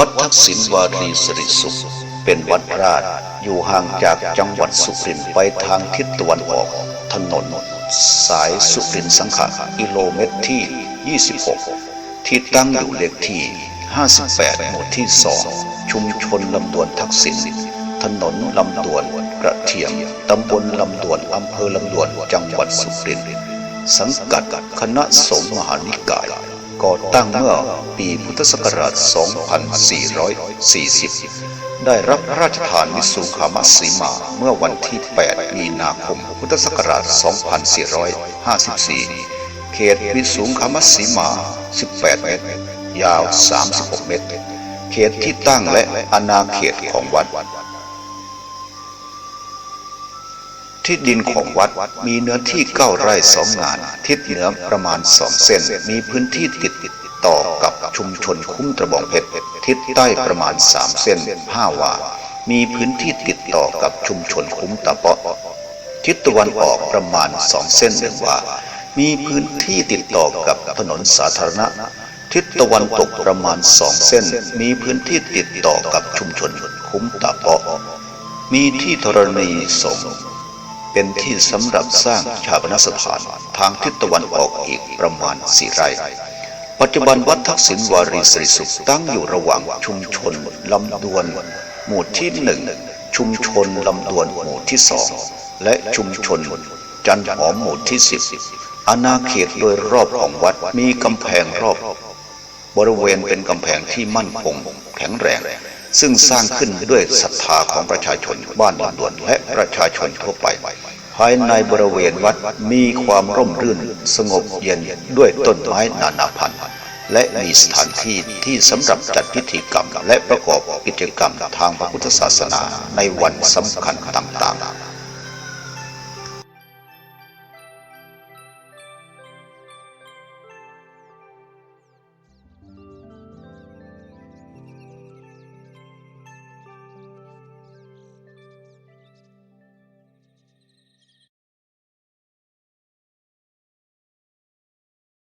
วัดทักษิณวารีสิริสุข เป็นวัดราชอยู่ห่างจากจังหวัดสุรินทร์ไปทางทิศตะวันออก ถนน สายสุรินทร์สังขะกิโลเมตรที่ 26 ที่ตั้งอยู่เลขที่ 58 หมู่ที่ 2 ชุมชนลำดวนทักษิณถนนลำดวนกระเทียมตำบลลำดวนอำเภอลำดวนจังหวัดสุรินทร์สังกัดคณะสงฆ์มหานิกาย ก่อตั้งเมื่อปีพุทธศักราช 2440 ได้รับพระราชทานวิสุงคามสีมาเมื่อวันที่ 8 มีนาคม พุทธศักราช 2454 เขตวิสุงคามสีมา 18 เมตร ยาว 36 เมตร เขตที่ตั้งและอาณาเขตของวัด ที่ดินของวัดมีเนื้อที่เก้าไร่สองงาน ทิศเหนือประมาณสองเส้น มีพื้นที่ติดต่อกับชุมชนคุ้มตะบองเพชร ทิศใต้ประมาณสามเส้นห้าวา มีพื้นที่ติดต่อกับชุมชนคุ้มตะเปาะ ทิศตะวันออกประมาณสองเส้นหนึ่งวา มีพื้นที่ติดต่อกับถนนสาธารณะ ทิศตะวันตกประมาณสองเส้น มีพื้นที่ติดต่อกับชุมชนคุ้มตะเปาะ มีที่ธรณีสงฆ์ เป็นที่สำหรับสร้างชาปนสถานทางทิศตะวันออกอีกประมาณสี่ไร่ ปัจจุบันวัดทักษิณวารีสิริสุขตั้งอยู่ระหว่างชุมชนลำดวน หมู่ที่หนึ่งชุมชนลำดวนหมู่ที่สองและชุมชนจันหอมหมู่ที่สิบอาณาเขตโดยรอบของวัดมีกำแพงรอบ บริเวณเป็นกำแพงที่มั่นคงแข็งแรง ซึ่งสร้างขึ้นด้วยศรัทธาของประชาชนบ้านลำดวนและประชาชนทั่วไป ภายในบริเวณวัดมีความร่มรื่นสงบเย็นด้วยต้นไม้นานาพันธุ์ และมีสถานที่ที่สำหรับจัดพิธีกรรมและประกอบกิจกรรมทางพระพุทธศาสนาในวันสำคัญต่างๆ